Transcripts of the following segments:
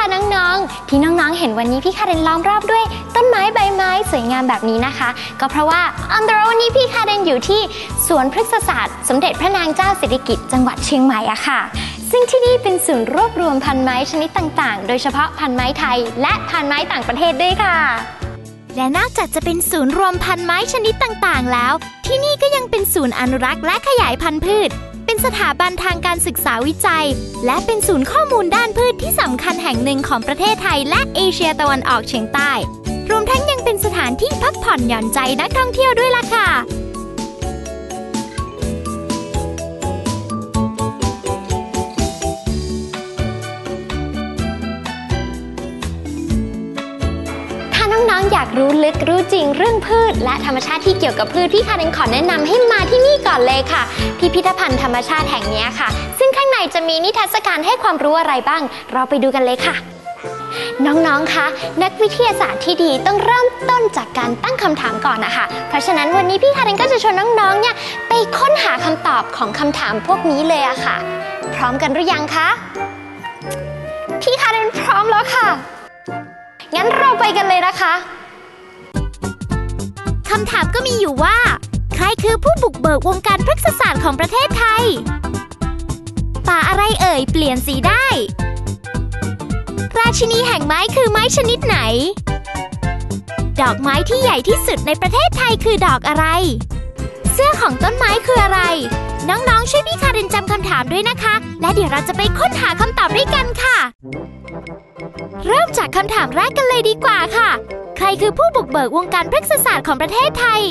ค่ะน้องๆ ที่น้องๆ เห็นวันนี้พี่คาเรนล้อมรอบด้วย ต้นไม้ใบไม้สวยงามแบบนี้นะคะ ก็เพราะว่าอันเดอร์วันนี้พี่คาเรนอยู่ที่สวนพฤกษศาสตร์ สมเด็จพระนางเจ้าสิริกิติ์จังหวัดเชียงใหม่อะค่ะ ซึ่งที่นี่เป็นศูนย์รวบรวมพันไม้ชนิดต่างๆ โดยเฉพาะพันไม้ไทย และพันไม้ต่างประเทศด้วยค่ะ และนอกจากจะเป็นศูนย์รวมพันธุ์ไม้ชนิดต่างๆ แล้ว ที่นี่ก็ยังเป็นศูนย์อนุรักษ์และขยายพันธุ์พืช สถาบันทางการศึกษาวิจัย และเป็นศูนย์ข้อมูลด้านพืชที่สำคัญแห่งหนึ่งของประเทศไทยและเอเชียตะวันออกเฉียงใต้ รวมทั้งยังเป็นสถานที่พักผ่อนหย่อนใจนักท่องเที่ยวด้วยล่ะค่ะ อยากรู้ลึกรู้จริงเรื่องพืช และธรรมชาติที่เกี่ยวกับพืชพี่คาเรนขอแนะนำให้มาที่นี่ก่อนเลยค่ะ พิพิธภัณฑ์ธรรมชาติแห่งนี้ค่ะ ซึ่งข้างในจะมีนิทรรศการให้ความรู้อะไรบ้าง เราไปดูกันเลยค่ะน้องๆ คะ นักวิทยาศาสตร์ที่ดีต้องเริ่มต้นจากการตั้งคำถามก่อนนะคะ เพราะฉะนั้นวันนี้พี่คาเรนก็จะชวนน้องๆ เนี่ยไปค้นหาคำตอบของคำถามพวกนี้เลยอะค่ะ พร้อมกันหรือยังคะ พี่คาเรนพร้อมแล้วค่ะ งั้นเราไปกันเลยนะคะ คำถามก็มีอยู่ว่า ใครคือผู้บุกเบิกวงการพฤกษศาสตร์ของประเทศไทย ป่าอะไรเอ่ยเปลี่ยนสีได้ ราชินีแห่งไม้คือไม้ชนิดไหน ดอกไม้ที่ใหญ่ที่สุดในประเทศไทยคือดอกอะไร เสื้อของต้นไม้คืออะไร น้องๆ ช่วยพี่คารินจำคำถามด้วยนะคะ และเดี๋ยวเราจะไปค้นหาคำตอบด้วยกันค่ะ เริ่มจากคำถามแรกกันเลยดีกว่าค่ะ ใครคือผู้บุกเบิกวงการพฤกษศาสตร์ของประเทศไทย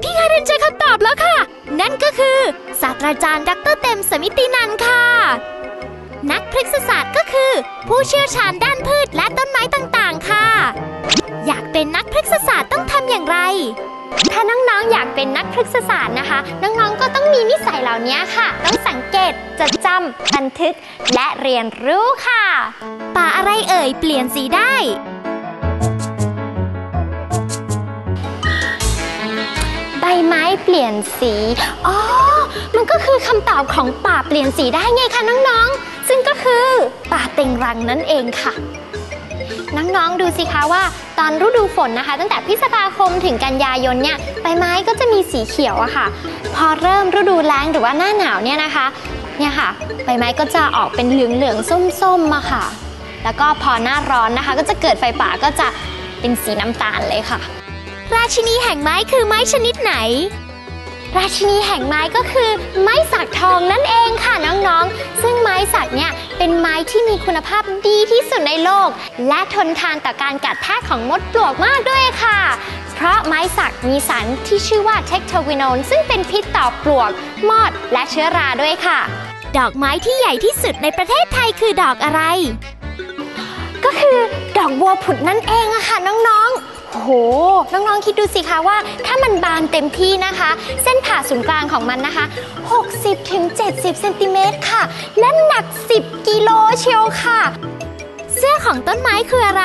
พี่คารินเจอคำตอบแล้วค่ะ นั่นก็คือศาสตราจารย์ดรเต็มสมิตินันค่ะ นักพฤกษศาสตร์ก็คือ ผู้เชี่ยวชาญด้านพืชและต้นไม้ต่างๆ ค่ะ อยากเป็นนักพฤกษศาสตร์ต้องทำอย่างไร ถ้าน้องๆ อยากเป็นนักพฤกษศาสตร์นะคะ น้องๆ ก็ต้องมีนิสัยเหล่านี้ค่ะ ต้องสังเกต จดจำบันทึก และเรียนรู้ค่ะ ป่าอะไรเอ่ย เปลี่ยนสีได้ นสีอ๋อมันก็คือคำตอบของป่าเปลี่ยนสีได้ไงคะน้องๆ ซึ่งก็คือป่าเต็งรังนั่นเองค่ะ น้องๆดูสิคะว่าตอนฤดูฝนนะคะ ตั้งแต่พฤษภาคมถึงกันยายนเนี่ยใบไม้ก็จะมีสีเขียวอะค่ะ พอเริ่มฤดูแล้งหรือว่าหน้าหนาวเนี่ยนะคะเนี่ยค่ะใบไม้ก็จะออกเป็นเหลืองๆส้มๆอะค่ะ แล้วก็พอหน้าร้อนนะคะ ก็จะเกิดไฟป่าก็จะเป็นสีน้ำตาลเลยค่ะ ราชินีแห่งไม้คือไม้ชนิดไหน ราชินีแห่งไม้ก็คือ ไม้สักทองนั่นเองค่ะน้องๆ ซึ่งไม้สักเนี่ยเป็นไม้ที่มีคุณภาพดีที่สุดในโลก และทนทานต่อการกัดแทะของมดปลวกมากด้วยค่ะ เพราะไม้สักมีสารที่ชื่อว่าเทคโทวิโนนซึ่งเป็นพิษต่อปลวก มอด และเชื้อราด้วยค่ะ ดอกไม้ที่ใหญ่ที่สุดในประเทศไทยคือดอกอะไร ก็คือดอกบัวผุดนั่นเองอะค่ะน้องๆ โอ้โห น้องๆ คิดดูสิคะว่า ถ้ามันบานเต็มที่นะคะ เส้นผ่าศูนย์กลางของมันนะคะ 60ถึง70เซนติเมตรค่ะ และหนัก 10 กิโลเชียวค่ะ เสื้อของต้นไม้คืออะไร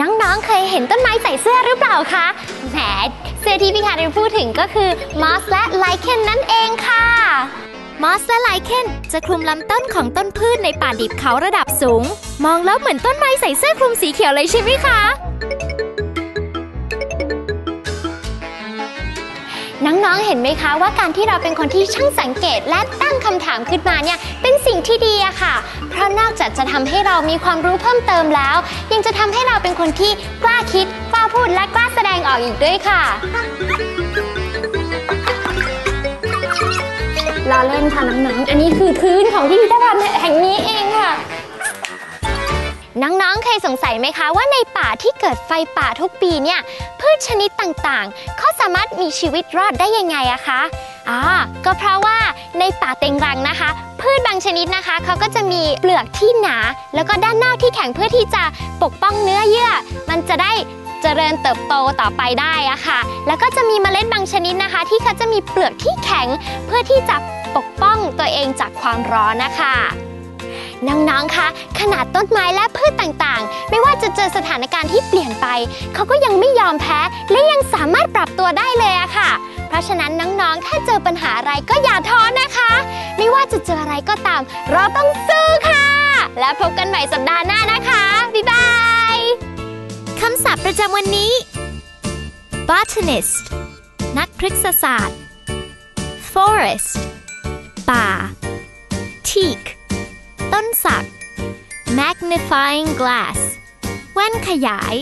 น้องๆ เคยเห็นต้นไม้ใส่เสื้อหรือเปล่าคะ แหม เสื้อที่พี่คาเรนพูดถึงก็คือมอสและไลเคนนั่นเองค่ะ มอสและไลเคนจะคลุมลำต้นของต้นพืชในป่าดิบเขาระดับสูง มองแล้วเหมือนต้นไม้ใส่เสื้อคลุมสีเขียวเลยใช่ไหมคะ น้องๆ เห็นไหมคะว่าการที่เราเป็นคนที่ช่างสังเกตและตั้งคำถามขึ้นมาเนี่ยเป็นสิ่งที่ดีอะค่ะ เพราะนอกจากจะทำให้เรามีความรู้เพิ่มเติมแล้ว ยังจะทำให้เราเป็นคนที่กล้าคิดกล้าพูดและกล้าแสดงออกอีกด้วยค่ะรอเล่นค่ะน้องๆ อันนี้คือพื้นของพิพิธภัณฑ์ น้องๆ เคยสงสัยไหมคะว่าในป่าที่เกิดไฟป่าทุกปีเนี่ยพืชชนิดต่างๆเขาสามารถมีชีวิตรอดได้ยังไงอะคะอ่าก็เพราะว่าในป่าเต็งรังนะคะ พืชบางชนิดนะคะเขาก็จะมีเปลือกที่หนา แล้วก็ด้านนอกที่แข็งเพื่อที่จะปกป้องเนื้อเยื่อ มันจะได้เจริญเติบโตต่อไปได้อะค่ะ แล้วก็จะมีเมล็ดบางชนิดนะคะ ที่เขาจะมีเปลือกที่แข็งเพื่อที่จะปกป้องตัวเองจากความร้อนนะคะ น้องๆ คะ ขนาดต้นไม้และพืชต่างๆ ไม่ว่าจะเจอสถานการณ์ที่เปลี่ยนไป เขาก็ยังไม่ยอมแพ้ และยังสามารถปรับตัวได้เลยอะค่ะ เพราะฉะนั้นน้องๆ ถ้าเจอปัญหาอะไรก็อย่าท้อนะคะ ไม่ว่าจะเจออะไรก็ตาม เราต้องสู้ค่ะ และพบกันใหม่สัปดาห์หน้านะคะ บ๊ายบาย คำศัพท์ประจำวันนี้ botanist นักพฤกษศาสตร์ forest ป่า teak ต้นสัก magnifying glass แว่นขยาย